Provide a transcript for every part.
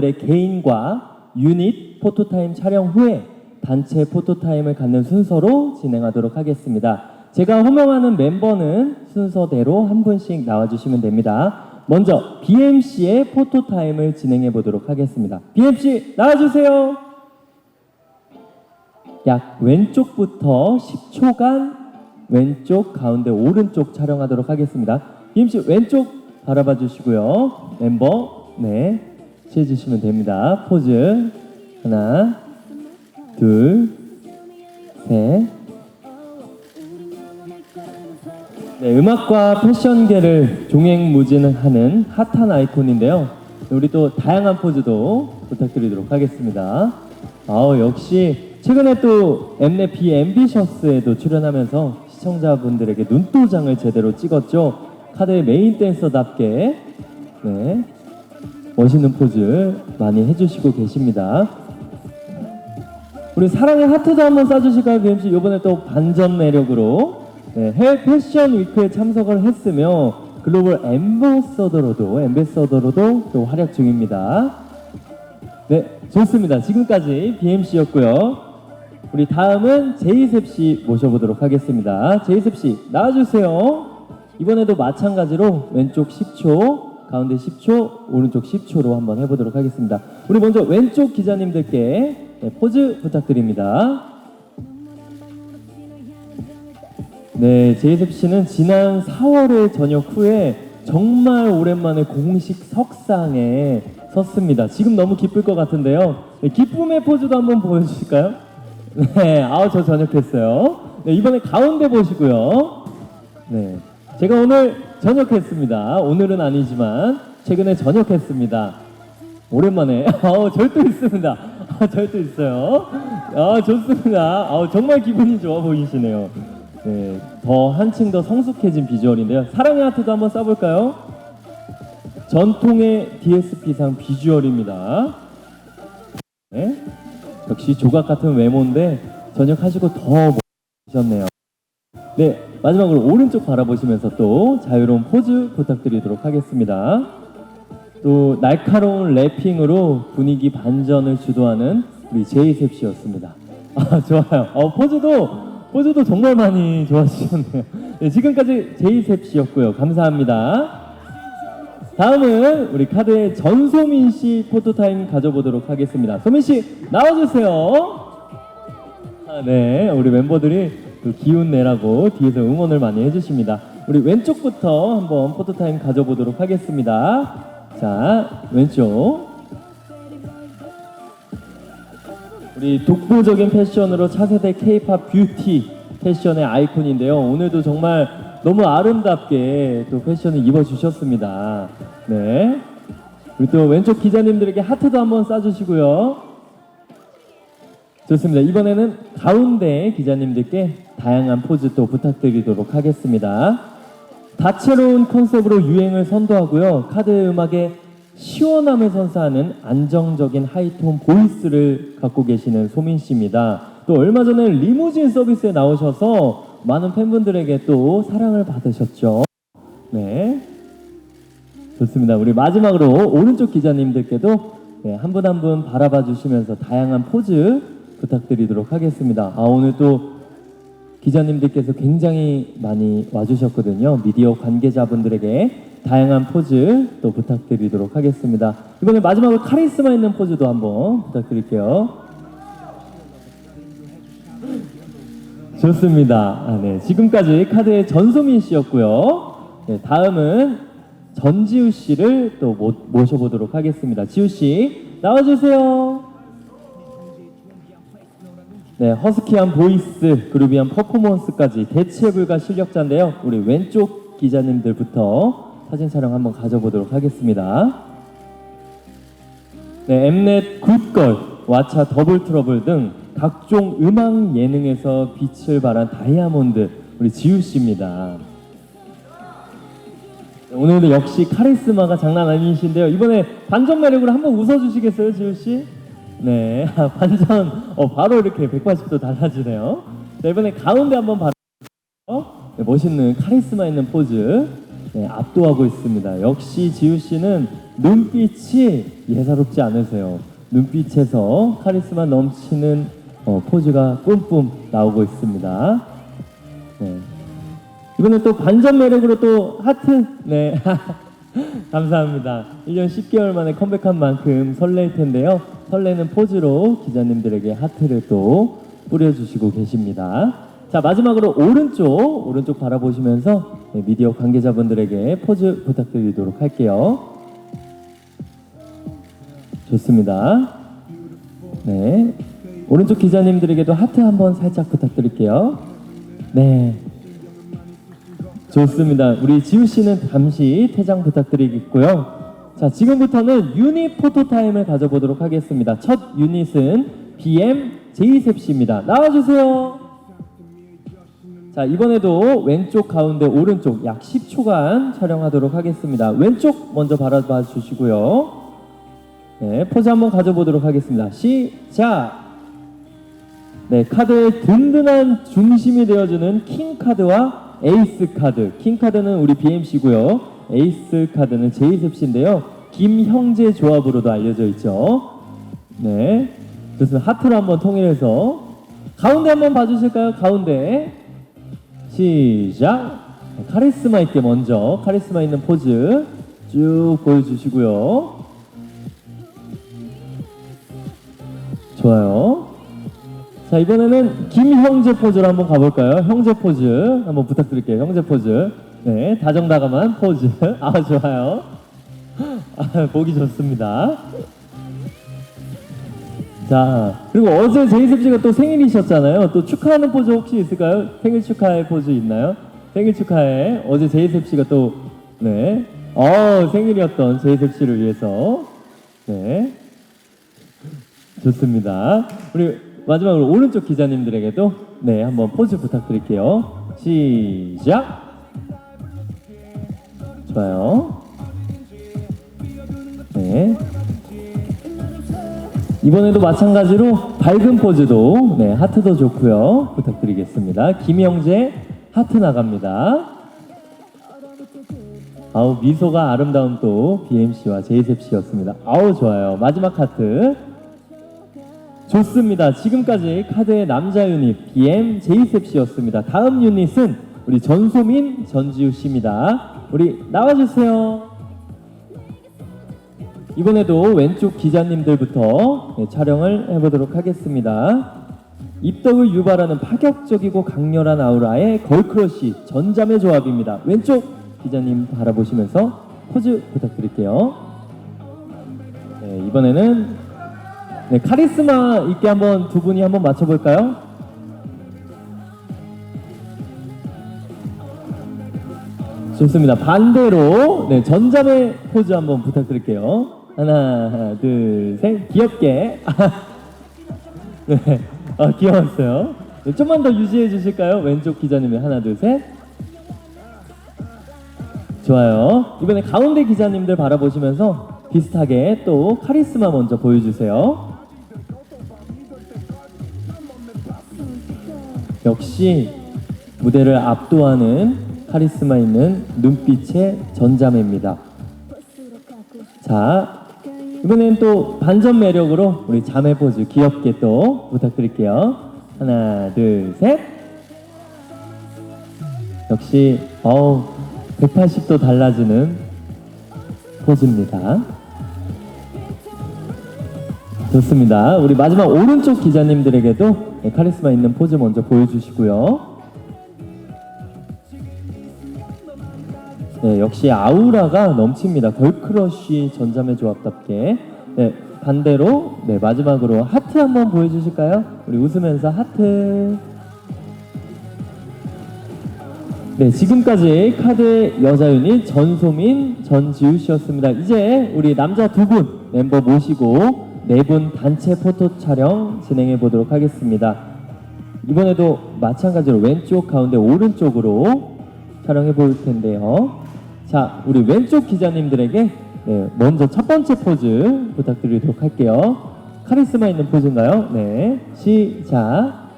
의 개인과 유닛 포토타임 촬영 후에 단체 포토타임을 갖는 순서로 진행하도록 하겠습니다. 제가 호명하는 멤버는 순서대로 한 분씩 나와주시면 됩니다. 먼저 BMC의 포토타임을 진행해 보도록 하겠습니다. BMC 나와주세요. 약 왼쪽부터 10초간 왼쪽, 가운데, 오른쪽 촬영하도록 하겠습니다. BMC 왼쪽 바라봐 주시고요. 멤버, 네, 취해주시면 됩니다. 포즈. 하나, 둘, 셋. 네, 음악과 패션계를 종횡무진하는 핫한 아이콘인데요. 우리 또 다양한 포즈도 부탁드리도록 하겠습니다. 아우, 역시 최근에 또 엠넷 비 앰비셔스에도 출연하면서 시청자분들에게 눈도장을 제대로 찍었죠. 카드의 메인 댄서답게 네, 멋있는 포즈 많이 해주시고 계십니다. 우리 사랑의 하트도 한번 쏴주실까요, BMC? 이번에 또 반전 매력으로 네, 해외 패션 위크에 참석을 했으며 글로벌 엠버서더로도 엠베서더로도 또 활약 중입니다. 네, 좋습니다. 지금까지 BMC였고요. 우리 다음은 제이셉 씨 모셔보도록 하겠습니다. 제이셉 씨 나와주세요. 이번에도 마찬가지로 왼쪽 10초, 가운데 10초, 오른쪽 10초로 한번 해보도록 하겠습니다. 우리 먼저 왼쪽 기자님들께 네, 포즈 부탁드립니다. 네, 제이셉 씨는 지난 4월의 저녁 후에 정말 오랜만에 공식 석상에 섰습니다. 지금 너무 기쁠 것 같은데요. 네, 기쁨의 포즈도 한번 보여주실까요? 네, 아우 저 저녁했어요. 네, 이번에 가운데 보시고요. 네, 제가 오늘 저녁했습니다. 오늘은 아니지만 최근에 저녁했습니다. 오랜만에 아우 절도 있습니다. 아, 절도 있어요. 아 좋습니다. 아 정말 기분이 좋아 보이시네요. 네, 더 한층 더 성숙해진 비주얼인데요. 사랑의 하트도 한번 써볼까요? 전통의 DSP상 비주얼입니다. 네, 역시 조각 같은 외모인데 전역하시고 더 멋지셨네요. 네, 마지막으로 오른쪽 바라보시면서 또 자유로운 포즈 부탁드리도록 하겠습니다. 또 날카로운 래핑으로 분위기 반전을 주도하는 우리 제이셉 씨였습니다. 아 좋아요. 어, 포즈도 포즈도 정말 많이 좋아지셨네요. 네, 지금까지 제이셉 씨였고요. 감사합니다. 다음은 우리 카드의 전소민 씨 포토타임 가져보도록 하겠습니다. 소민 씨 나와주세요. 아, 네, 우리 멤버들이 또 기운 내라고 뒤에서 응원을 많이 해주십니다. 우리 왼쪽부터 한번 포토타임 가져보도록 하겠습니다. 자, 왼쪽. 우리 독보적인 패션으로 차세대 K-팝 뷰티 패션의 아이콘인데요. 오늘도 정말 너무 아름답게 또 패션을 입어주셨습니다. 네. 우리 또 왼쪽 기자님들에게 하트도 한번 쏴주시고요. 좋습니다. 이번에는 가운데 기자님들께 다양한 포즈 또 부탁드리도록 하겠습니다. 다채로운 컨셉으로 유행을 선도하고요. 카드 음악의 시원함을 선사하는 안정적인 하이톤 보이스를 갖고 계시는 소민 씨입니다. 또 얼마 전에 리무진 서비스에 나오셔서 많은 팬분들에게 또 사랑을 받으셨죠. 네. 좋습니다. 우리 마지막으로 오른쪽 기자님들께도 네, 한분한분 바라봐 주시면서 다양한 포즈 부탁드리도록 하겠습니다. 아, 오늘 또 기자님들께서 굉장히 많이 와주셨거든요. 미디어 관계자분들에게 다양한 포즈 또 부탁드리도록 하겠습니다. 이번에 마지막으로 카리스마 있는 포즈도 한번 부탁드릴게요. 좋습니다. 아, 네. 지금까지 카드의 전소민 씨였고요. 네, 다음은 전지우 씨를 또 모, 모셔보도록 하겠습니다. 지우 씨 나와주세요. 네, 허스키한 보이스, 그루비한 퍼포먼스까지 대체 불가 실력자인데요. 우리 왼쪽 기자님들부터 사진 촬영 한번 가져보도록 하겠습니다. 네, 엠넷 굿걸, 왓챠 더블 트러블 등 각종 음악 예능에서 빛을 발한 다이아몬드 우리 지우 씨입니다. 네, 오늘도 역시 카리스마가 장난 아니신데요. 이번에 반전 매력으로 한번 웃어주시겠어요, 지우 씨? 네, 아, 반전 어, 바로 이렇게 180도 달라지네요. 자, 이번에 가운데 한번 바로 네, 멋있는 카리스마 있는 포즈 네, 압도하고 있습니다. 역시 지우 씨는 눈빛이 예사롭지 않으세요. 눈빛에서 카리스마 넘치는 어, 포즈가 뿜뿜 나오고 있습니다. 네. 이번엔 또 반전 매력으로 또 하트. 네. 감사합니다. 1년 10개월 만에 컴백한 만큼 설레일 텐데요. 설레는 포즈로 기자님들에게 하트를 또 뿌려주시고 계십니다. 자, 마지막으로 오른쪽, 오른쪽 바라보시면서 네, 미디어 관계자분들에게 포즈 부탁드리도록 할게요. 좋습니다. 네. 오른쪽 기자님들에게도 하트 한번 살짝 부탁드릴게요. 네. 좋습니다. 우리 지우 씨는 잠시 퇴장 부탁드리겠고요. 자, 지금부터는 유닛 포토 타임을 가져보도록 하겠습니다. 첫 유닛은 BM 제이셉 씨입니다. 나와주세요. 자, 이번에도 왼쪽, 가운데, 오른쪽 약 10초간 촬영하도록 하겠습니다. 왼쪽 먼저 바라봐 주시고요. 네, 포즈 한번 가져보도록 하겠습니다. 시작! 네, 카드의 든든한 중심이 되어주는 킹 카드와 에이스 카드. 킹 카드는 우리 BMC고요. 에이스 카드는 제이셉 씨인데요. 김형제 조합으로도 알려져 있죠. 네, 좋습니다. 하트로 한번 통일해서 가운데 한번 봐주실까요? 가운데 시작. 네, 카리스마 있게 먼저 카리스마 있는 포즈 쭉 보여주시고요. 좋아요. 자 이번에는 김형제 포즈로 한번 가볼까요? 형제 포즈 한번 부탁드릴게요. 형제 포즈. 네, 다정다감한 포즈. 아 좋아요. 아, 보기 좋습니다. 자 그리고 어제 제이셉 씨가 또 생일이셨잖아요. 또 축하하는 포즈 혹시 있을까요? 생일 축하의 포즈 있나요? 생일 축하해. 어제 제이셉 씨가 또 네, 어 생일이었던 제이셉 씨를 위해서 네. 좋습니다. 우리 마지막으로 오른쪽 기자님들에게도 네 한번 포즈 부탁드릴게요. 시작. 좋아요. 네. 이번에도 마찬가지로 밝은 포즈도 네 하트도 좋고요. 부탁드리겠습니다. 김영재 하트 나갑니다. 아우 미소가 아름다운 또 BMC와 제이셉 씨였습니다. 아우 좋아요. 마지막 하트. 좋습니다. 지금까지 카드의 남자 유닛 BM 제이셉 씨였습니다. 다음 유닛은 우리 전소민 전지우 씨입니다. 우리 나와주세요. 이번에도 왼쪽 기자님들부터 네, 촬영을 해보도록 하겠습니다. 입덕을 유발하는 파격적이고 강렬한 아우라의 걸크러쉬 전자매 조합입니다. 왼쪽 기자님 바라보시면서 포즈 부탁드릴게요. 네, 이번에는 네, 카리스마 있게 한번 두 분이 한번 맞춰볼까요? 좋습니다. 반대로 네, 전자매 포즈 한번 부탁드릴게요. 하나, 둘, 셋. 귀엽게. 네, 아, 귀여웠어요. 네, 좀만 더 유지해 주실까요? 왼쪽 기자님이 하나, 둘, 셋. 좋아요. 이번에 가운데 기자님들 바라보시면서 비슷하게 또 카리스마 먼저 보여주세요. 역시 무대를 압도하는 카리스마 있는 눈빛의 전자매입니다. 자, 이번엔 또 반전 매력으로 우리 자매 포즈 귀엽게 또 부탁드릴게요. 하나, 둘, 셋. 역시 어우 180도 달라지는 포즈입니다. 좋습니다. 우리 마지막 오른쪽 기자님들에게도 네, 카리스마 있는 포즈 먼저 보여주시고요. 네, 역시 아우라가 넘칩니다. 걸크러쉬 전자매 조합답게. 네, 반대로 네, 마지막으로 하트 한번 보여주실까요? 우리 웃으면서 하트. 네, 지금까지 카드 여자 유닛 전소민, 전지우 씨였습니다. 이제 우리 남자 두 분 멤버 모시고 네 분 단체 포토 촬영 진행해 보도록 하겠습니다. 이번에도 마찬가지로 왼쪽, 가운데, 오른쪽으로 촬영해 볼 텐데요. 자, 우리 왼쪽 기자님들에게 네, 먼저 첫 번째 포즈 부탁드리도록 할게요. 카리스마 있는 포즈인가요? 네, 시작.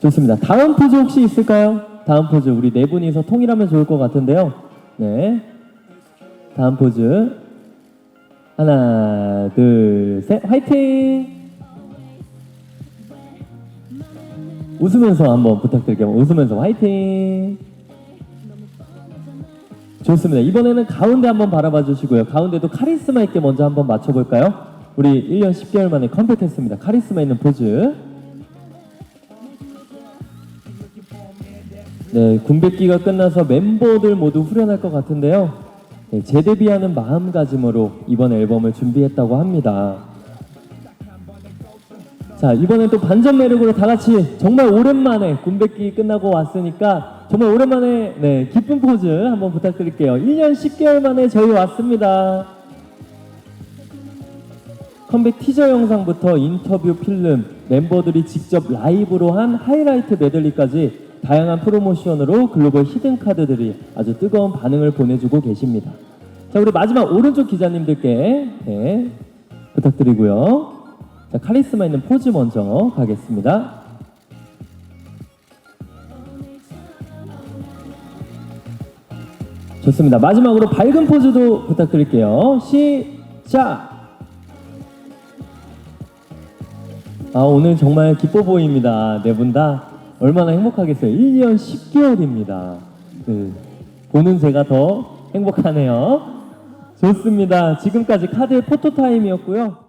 좋습니다. 다음 포즈 혹시 있을까요? 다음 포즈 우리 네 분이서 통일하면 좋을 것 같은데요. 네. 다음 포즈. 하나, 둘, 셋. 화이팅! 웃으면서 한번 부탁드릴게요. 웃으면서 화이팅! 좋습니다. 이번에는 가운데 한번 바라봐 주시고요. 가운데도 카리스마 있게 먼저 한번 맞춰볼까요? 우리 1년 10개월 만에 컴백했습니다. 카리스마 있는 포즈. 네, 군백기가 끝나서 멤버들 모두 후련할 것 같은데요. 네, 재데뷔하는 마음가짐으로 이번 앨범을 준비했다고 합니다. 자, 이번엔 또 반전 매력으로 다 같이 정말 오랜만에 군백기 끝나고 왔으니까 정말 오랜만에 네, 기쁜 포즈 한번 부탁드릴게요. 1년 10개월 만에 저희 왔습니다. 컴백 티저 영상부터 인터뷰 필름, 멤버들이 직접 라이브로 한 하이라이트 메들리까지 다양한 프로모션으로 글로벌 히든 카드들이 아주 뜨거운 반응을 보내주고 계십니다. 자, 우리 마지막 오른쪽 기자님들께 네, 부탁드리고요. 자, 카리스마 있는 포즈 먼저 가겠습니다. 좋습니다. 마지막으로 밝은 포즈도 부탁드릴게요. 시작! 아, 오늘 정말 기뻐 보입니다. 네 분 다 얼마나 행복하겠어요. 1년 10개월입니다. 네, 보는 제가 더 행복하네요. 좋습니다. 지금까지 카드 포토타임이었고요.